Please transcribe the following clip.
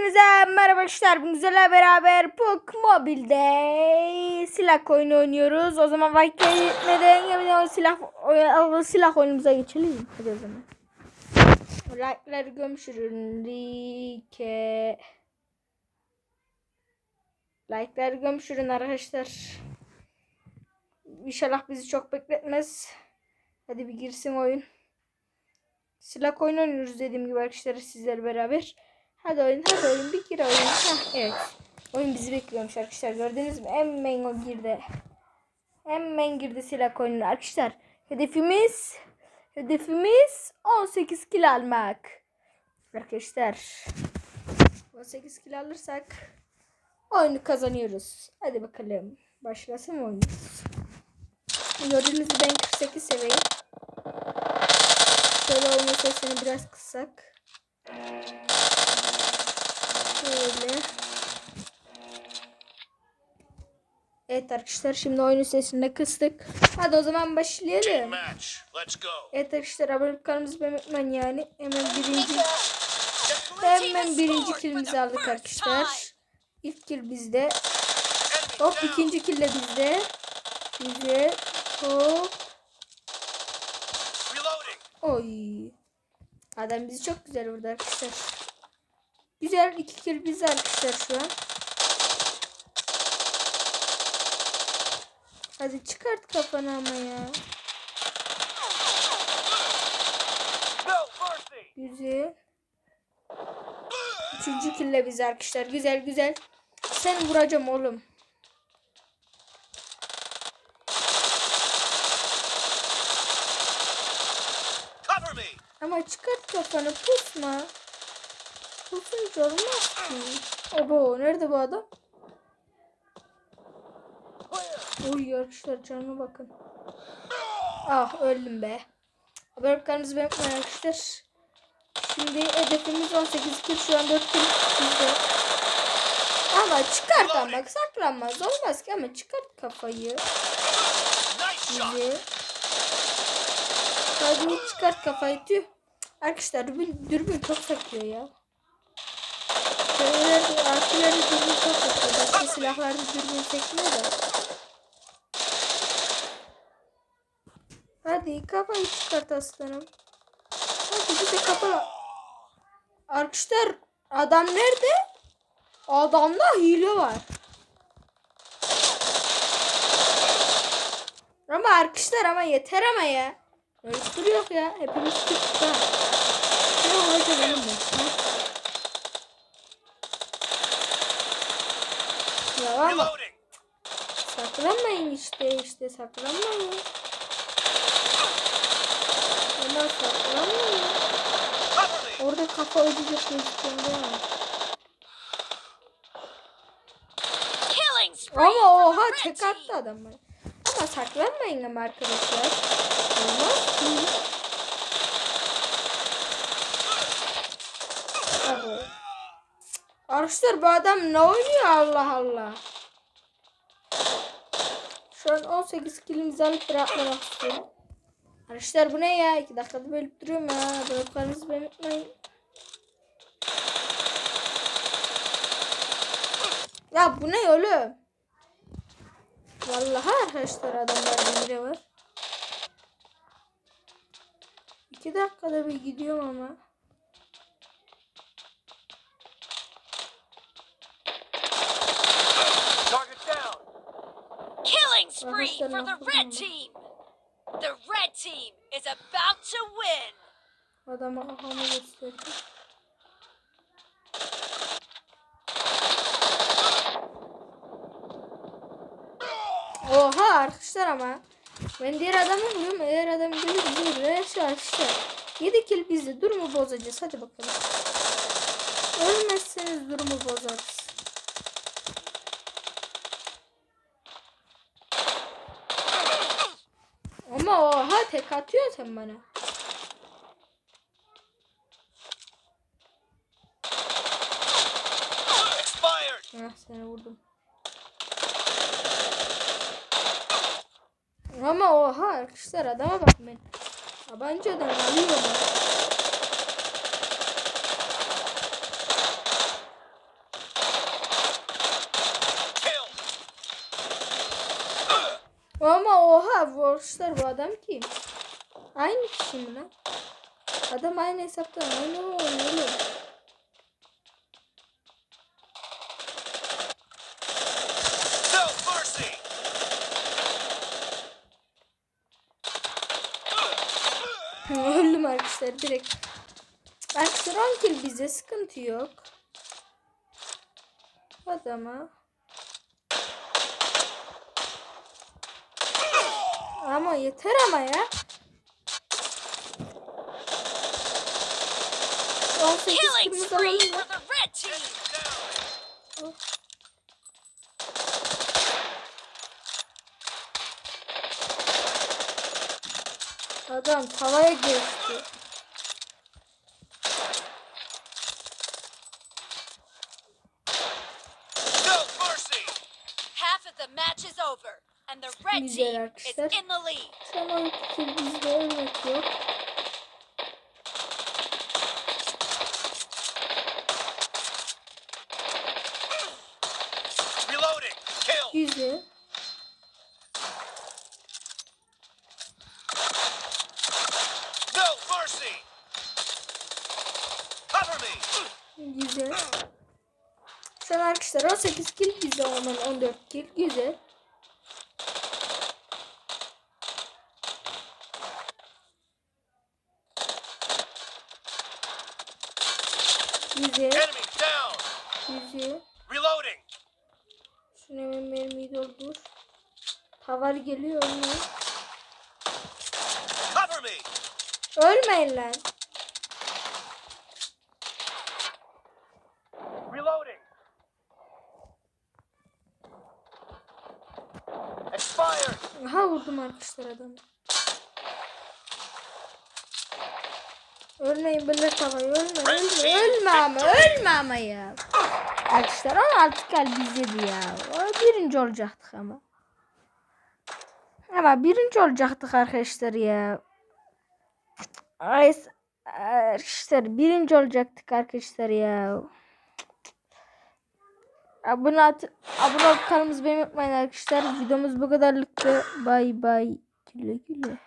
Hepinize merhaba arkadaşlar. Sizlerle beraber Puk Mobil'de silah oyunu oynuyoruz. O zaman vakit kaybetmeden hemen o silah, o silah oyunumuza geçelim. Hadi o zaman. Like'ları gömüşürün. Like. Like'ları gömüşürün arkadaşlar. İnşallah bizi çok bekletmez. Hadi bir girsin oyun. Silah oyunu oynuyoruz dediğim gibi arkadaşlar sizlerle beraber. Hadi oyun hadi oyun bir gir oyun. Hah, evet. Oyun bizi bekliyormuş arkadaşlar. Gördünüz mü? Hemen o girdi. Hemen girdi silah oyununa arkadaşlar. Hedefimiz hedefimiz 18 kilo almak. Arkadaşlar 18 kilo alırsak oyunu kazanıyoruz. Hadi bakalım. Başlasın mı oyunumuz? Gördüğünüz gibi ben 48 seviyeyim. Şöyle oyun sesini biraz kıssak. Şöyle. Evet arkadaşlar şimdi oyunun sesini de kıstık. Hadi o zaman başlayalım. Evet arkadaşlar abonelik kanalımızı beğenmeyin yani. Hemen birinci hemen birinci kilimizi aldık arkadaşlar. İlk kill bizde. Hop ikinci kill de bizde. Bize hop. Reloading. Oy. Adam bizi çok güzel vurdu arkadaşlar. Güzel iki kill bizde arkadaşlar şu an. Hadi çıkart kafanı ama ya. Güzel. Üçüncü kille biz arkadaşlar. Güzel güzel. Seni vuracağım oğlum. Cover me. Ama çıkart kafanı pusma. Pusunca olmaz ki. Abo nerede bu adam? Uy arkadaşlar canıma bakın. Ah öldüm be. Haberlerimizi beğenmeyin arkadaşlar. Şimdi hedefimiz 18 kill şu an 4 kill. Ama çıkart ama saklanmaz olmaz ki ama çıkart kafayı. Bizi. Hadi çıkart kafayı tüh. Arkadaşlar dürbün, dürbün çok saklıyor ya. Şeyler, artileri dürbün çok saklıyor. Başka silahlarda dürbün sekmiyor da. Hadi kafayı çıkart aslanım. Hadi bir de kafa. Arkadaşlar adam nerede? Adamda hile var. Ama arkadaşlar ama yeter ama ya. Öyle duruyor ya. Hepimiz tuttuk ha. Ne olacak oğlum bu? Ha? Ya ama Reloading. saklanmayın işte işte saklanmayın. Ama saklanmayın. Orada kafa ödeyecek gözüküyor Ama oha tek attı adam bana. Ama saklanmayın ama arkadaşlar. Olmaz ki. Abi. Arkadaşlar bu adam ne oynuyor Allah Allah. Şu an 18 kilimizi alıp bırakmamak istiyorum. Arkadaşlar bu ne ya? 2 dakikada bölüp duruyorum ya. Bıraklarınızı belirtmeyin. Ya bu ne oğlum? Vallahi arkadaşlar adamlar bile var. İki dakikada bir gidiyorum ama. Killing spree for the red team. The red team is about to win. Adama kafamı gösterdi. Oha arkadaşlar ama. Ben diğer adamı vuruyorum. Eğer adam gelir vuruyor. Yaşa arkadaşlar. 7 kill bizde. Durumu bozacağız. Hadi bakalım. Ölmezseniz durumu bozarız. Ama oha tek atıyor sen bana. Heh seni vurdum. Ama oha arkadaşlar adama bak ben. Tabancadan alıyorum. Ama oha arkadaşlar bu adam kim? Aynı kişi mi lan? Adam aynı hesaptan aynı oynuyor. Arkadaşlar direkt. Arkadaşlar 10 kill bize sıkıntı yok. Adama. Ama yeter ama ya. 18 Killing kırmızı spree alalım for mı? the red team. Down. Adam tavaya geçti. Güzel arkadaşlar. 12 kill bizde ölmek yok. Güzel. No mercy. Cover me. Güzel. Şu an arkadaşlar 18 kill bize olan 14 kill. Güzel. Güzel. Güzel. Reloading. Şunu hemen mermiyi doldur. Tavar geliyor mu? Ölmeyin lan. Vurdum arkadaşlar adamı. Ölmeyin böyle tavayı ölme ölme ölme ama ölme ama ya. Arkadaşlar 16 kalp izledi ya. O birinci olacaktık ama. Ama birinci olacaktık arkadaşlar ya. Arkadaşlar birinci olacaktık arkadaşlar ya. Abone, at, abone olup kanalımızı beğenmeyi unutmayın arkadaşlar. Videomuz bu kadarlıktı. Bay bay. Güle güle.